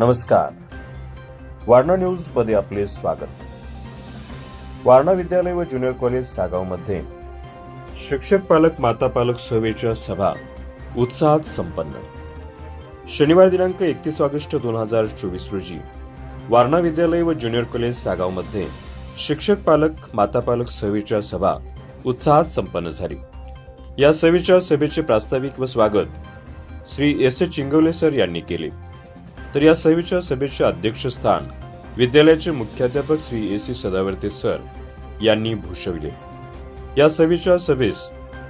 नमस्कार. वारणा न्यूजमध्ये आपले स्वागत. वारणा विद्यालय व ज्युनियर कॉलेज सागावमध्ये शिक्षक पालक माता पालक सभेच्या सभा उत्साहात संपन्न. शनिवार दिनांक एकतीस ऑगस्ट दोन हजार चोवीस रोजी वारणा विद्यालय व ज्युनियर कॉलेज सागावमध्ये शिक्षक पालक माता पालक सभेच्या सभा उत्साहात संपन्न झाली. या सभेच्या सभेचे प्रास्ताविक व स्वागत Shri S A Chingwale sir यांनी केले. तर या सभेच्या सभेचे अध्यक्षस्थान विद्यालयाचे मुख्याध्यापक Shri A C Sadavarte sir यांनी भूषविले. या सभेच्या सभेस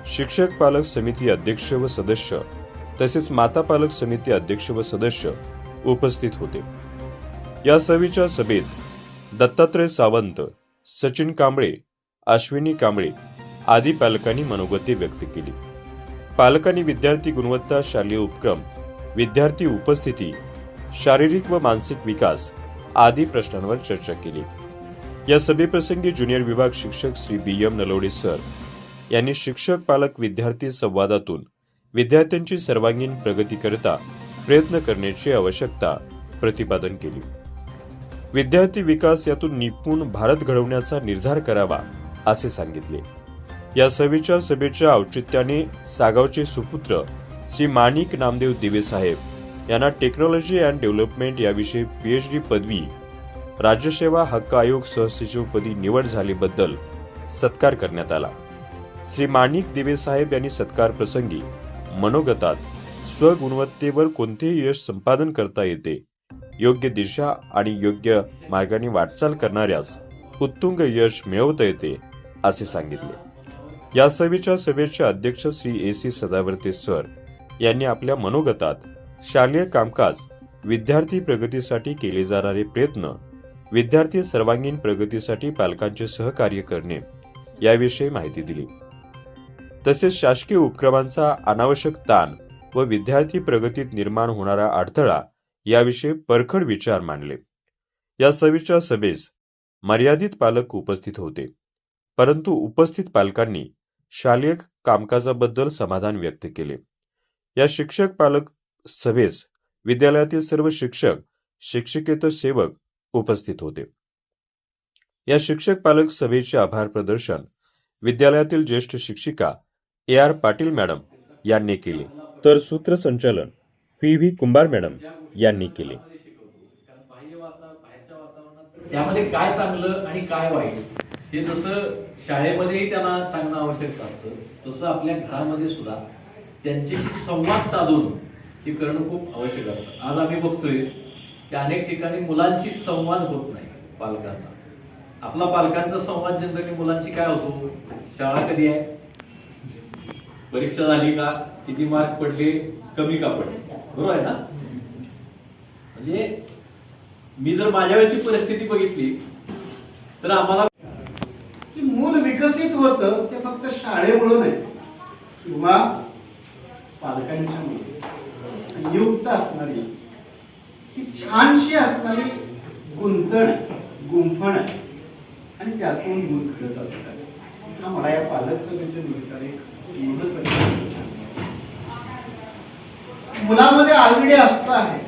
शिक्षक पालक समिती अध्यक्ष व सदस्य तसेच माता पालक समिती अध्यक्ष व सदस्य उपस्थित होते. या सभेच्या सभेत दत्तात्रय सावंत सचिन कांबळे अश्विनी कांबळे आदी पालकांनी मनोगती व्यक्त केली. पालकांनी विद्यार्थी गुणवत्ता शालेय उपक्रम विद्यार्थी उपस्थिती शारीरिक व मानसिक विकास आदी प्रश्नांवर चर्चा केली. या सभेप्रसंगी ज्युनियर विभाग शिक्षक Shri B M Nalawade sir यांनी शिक्षक पालक विद्यार्थी संवादातून विद्यार्थ्यांची सर्वांगीण प्रगतीकरिता प्रयत्न करण्याची आवश्यकता प्रतिपादन केली. विद्यार्थी विकास यातून निपुण भारत घडवण्याचा निर्धार करावा असे सांगितले. या सभेच्या सभेच्या औचित्याने सागावचे सुपुत्र श्री माणिक नामदेव दिवेसाहेब यांना टेक्नॉलॉजी अँड डेव्हलपमेंट याविषयी पीएचडी पदवी राज्यसेवा हक्क आयोग सहसचिवपदी निवड झाल्याबद्दल सत्कार करण्यात आला. श्री माणिक देवेसाहेब यांनी सत्कार प्रसंगी मनोगतात स्वगुणवत्तेवर कोणतेही यश संपादन करता येते योग्य दिशा आणि योग्य मार्गाने वाटचाल करणाऱ्यास उत्तुंग यश मिळवता येते असे सांगितले. या सभेच्या सभेचे अध्यक्ष Shri A C Sadavarte sir यांनी आपल्या मनोगतात शालेय कामकाज विद्यार्थी प्रगतीसाठी केले जाणारे प्रयत्न विद्यार्थी सर्वांगीण प्रगतीसाठी पालकांचे सहकार्य करणे याविषयी माहिती दिली. तसेच शासकीय उपक्रमांचा अनावश्यक ताण व विद्यार्थी प्रगतीत निर्माण होणारा अडथळा याविषयी परखड विचार मांडले. या सभेच्या सभेस मर्यादित पालक उपस्थित होते. परंतु उपस्थित पालकांनी शालेय कामकाजाबद्दल समाधान व्यक्त केले. या शिक्षक पालक सभेस विद्यालयातील सर्व शिक्षक शिक्षकेतर सेवक उपस्थित होते. या शिक्षक पालक सभेचे आभार प्रदर्शन विद्यालयातील ज्येष्ठ शिक्षिका ए आर पाटील मॅडम यांनी केले. तर सूत्रसंचालन व्ही व्ही कुंभार मॅडम यांनी केले. त्यामध्ये काय चांगलं आणि काय वाईट? हे जसं शाळेमध्येही त्यांना सांगणं आवश्यक असतं तसं आपल्या घरामध्ये सुद्धा त्यांच्याशी संवाद साधून हे करणं खूप आवश्यक असतं. आज आम्ही बघतोय की अनेक ठिकाणी मुलांशी संवाद होत नाही पालकांचा. आपला पालकांचा संवाद जनरली मुलांची काय होतो? शाळा कधी आहे? परीक्षा झाली का? किती मार्क पडले? कमी का पडले? बरोबर आहे ना? म्हणजे मी जर माझ्या वेळची परिस्थिती बघितली तर आम्हाला मूल विकसित होतं ते फक्त शाळेमुळे नाही. किंवा पालकांच्या संयुक्त असणारी की छानशी असणारी गुंतण गुंफण आणि त्यातून दूध घडत असतात हा मला या पालक सभेच्या निमित्ताने एक मुलामध्ये ऑलरेडी असतं आहे.